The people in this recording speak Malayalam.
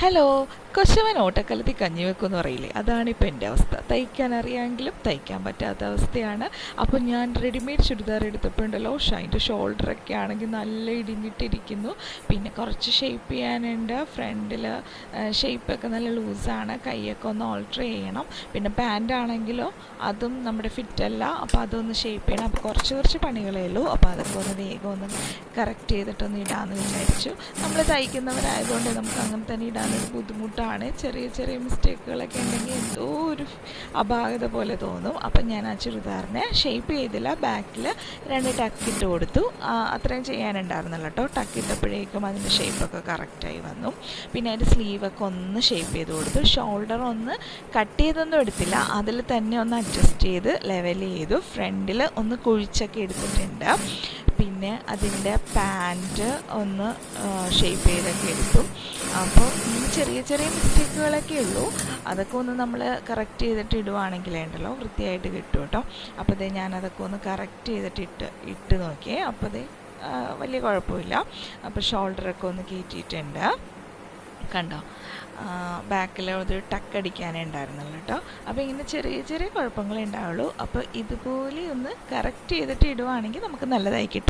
Hello, കൊശവൻ ഓട്ടക്കലത്തിൽ കഞ്ഞി വെക്കുമെന്ന് പറയില്ലേ? അതാണ് ഇപ്പോൾ എന്റെ അവസ്ഥ. തയ്ക്കാൻ അറിയാമെങ്കിലും തയ്ക്കാൻ പറ്റാത്ത അവസ്ഥയാണ്. അപ്പോൾ ഞാൻ റെഡിമെയ്ഡ് ചുരിദാർ എടുത്തപ്പോൾ ഉണ്ടല്ലോ അതിന്റെ ഷോൾഡറൊക്കെ ആണെങ്കിൽ നല്ല ഇടിഞ്ഞിട്ടിരിക്കുന്നു. പിന്നെ കുറച്ച് ഷേപ്പ് ചെയ്യാനുണ്ട്. ഫ്രണ്ടിൽ ഷേപ്പൊക്കെ നല്ല ലൂസാണ് കൈയൊക്കെ ഒന്ന് ഓൾട്ടർ ചെയ്യണം. പിന്നെ പാന്റ് ആണെങ്കിലോ അതും നമ്മുടെ ഫിറ്റല്ല അപ്പോൾ അതൊന്ന് ഷേപ്പ് ചെയ്യണം. അപ്പോൾ കുറച്ച് കുറച്ച് പണികളേ ഉള്ളൂ. അപ്പോൾ അതൊക്കെ ഒന്ന് വേഗം ഒന്ന് കറക്റ്റ് ചെയ്തിട്ടൊന്ന് ഇടാമെന്ന് വിചാരിച്ചു. നമ്മൾ തയ്ക്കുന്നവരായതുകൊണ്ട് നമുക്ക് അങ്ങനെ തന്നെ ഇടാനൊരു ബുദ്ധിമുട്ടാണ് ചെറിയ ചെറിയ മിസ്റ്റേക്കുകളൊക്കെ ഉണ്ടെങ്കിൽ എന്തോ ഒരു അപാകത പോലെ തോന്നും. അപ്പം ഞാൻ ആ ചുരിദാറിനെ ഷേപ്പ് ചെയ്തില്ല ബാക്കിൽ രണ്ട് ടക്കിട്ട് കൊടുത്തു. അത്രയും ചെയ്യാനുണ്ടായിരുന്നല്ലോ കേട്ടോ. ടക്കിട്ടപ്പോഴേക്കും അതിന്റെ ഷേപ്പൊക്കെ കറക്റ്റായി വന്നു. പിന്നെ അതിന്റെ സ്ലീവൊക്കെ ഒന്ന് ഷേപ്പ് ചെയ്ത് കൊടുത്തു. ഷോൾഡർ ഒന്ന് കട്ട് ചെയ്തൊന്നും എടുത്തില്ല. അതിൽ തന്നെ ഒന്ന് അഡ്ജസ്റ്റ് ചെയ്ത് ലെവൽ ചെയ്തു. ഫ്രണ്ടിൽ ഒന്ന് കുഴിച്ചൊക്കെ എടുത്തിട്ടുണ്ട്. പിന്നെ അതിന്റെ പാന്റ് ഒന്ന് ഷേപ്പ് ചെയ്തൊക്കെ എടുത്തു. അപ്പോൾ ഈ ചെറിയ ചെറിയ മിസ്റ്റേക്കുകളൊക്കെ ഉള്ളൂ. അതൊക്കെ ഒന്ന് നമ്മൾ കറക്റ്റ് ചെയ്തിട്ട് ഇടുവാണെങ്കിലേ ഉണ്ടല്ലോ വൃത്തിയായിട്ട് കിട്ടും കേട്ടോ അപ്പോൾ ദേ ഞാനതൊക്കെ ഒന്ന് കറക്റ്റ് ചെയ്തിട്ട് ഇട്ട് ഇട്ട് നോക്കിയേ. അപ്പോൾ ദേ വലിയ കുഴപ്പമില്ല. അപ്പോൾ ഷോൾഡറൊക്കെ ഒന്ന് കയറ്റിയിട്ടുണ്ട് കണ്ടോ? ബാക്കിൽ ഒരു ടക്ക് അടിക്കാനേ ഉണ്ടായിരുന്നുള്ളൂ കേട്ടോ അപ്പോൾ ഇങ്ങനെ ചെറിയ ചെറിയ കുഴപ്പങ്ങളേ ഉണ്ടാവുള്ളൂ. അപ്പോൾ ഇതുപോലെ ഒന്ന് കറക്റ്റ് ചെയ്തിട്ട് ഇടുവാണെങ്കിൽ നമുക്ക് നല്ലതായി കിട്ടും.